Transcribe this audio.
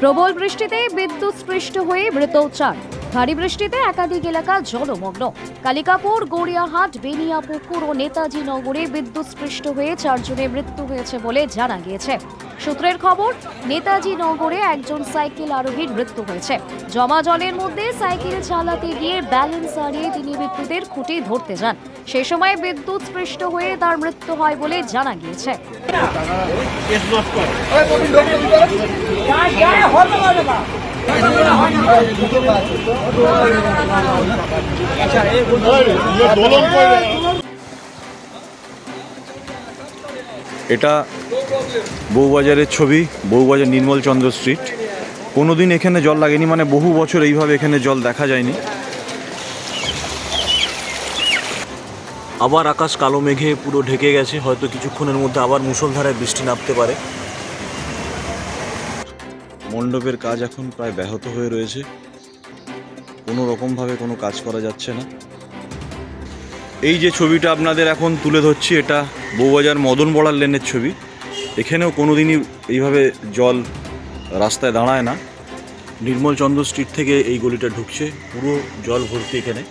প্রবল বৃষ্টিতে বিদ্যুৎ স্পৃষ্ট হয়ে মৃত চার ভারী বৃষ্টিতে একাধিক এলাকা জলমগ্ন। কালিকাপুর, গড়িয়াহাট বেনিয়াপুকুর ও নেতাজি নগরে বিদ্যুৎ স্পৃষ্ট হয়ে চারজনের মৃত্যু হয়েছে বলে জানা গিয়েছে। সূত্রের খবর, নেতাজি নগরে একজন সাইকেল আরোহীর মৃত্যু হয়েছে। জমা জলের মধ্যে সাইকেল চালাতে গিয়ে ব্যালেন্স হারিয়ে তিনি বিদ্যুতের খুঁটি ধরতে যান। সে সময় বিদ্যুৎ স্পৃষ্ট হয়ে তার মৃত্যু হয় বলে জানা গিয়েছে। এটা বউবাজারের ছবি, বউবাজার নির্মলচন্দ্র স্ট্রিট কোনোদিন এখানে জল লাগেনি মানে বহু বছর এইভাবে এখানে জল দেখা যায়নি। আবার আকাশ কালো মেঘে পুরো ঢেকে গেছে, হয়তো কিছুক্ষণের মধ্যে আবার মুষলধারায় বৃষ্টি নামতে পারে। মণ্ডপের কাজ এখন প্রায় ব্যাহত হয়ে রয়েছে। কোনো রকমভাবে কোনো কাজ করা যাচ্ছে না। এই যে ছবিটা আপনাদের এখন তুলে ধরছি, এটা বৌবাজার মদন বড়ার লেনের ছবি। এখানেও কোনো দিনই এইভাবে জল রাস্তায় দাঁড়ায় না। নির্মল চন্দ্র স্ট্রিট থেকে এই গলিটা ঢুকছে, পুরো জল ভর্তি এখানে।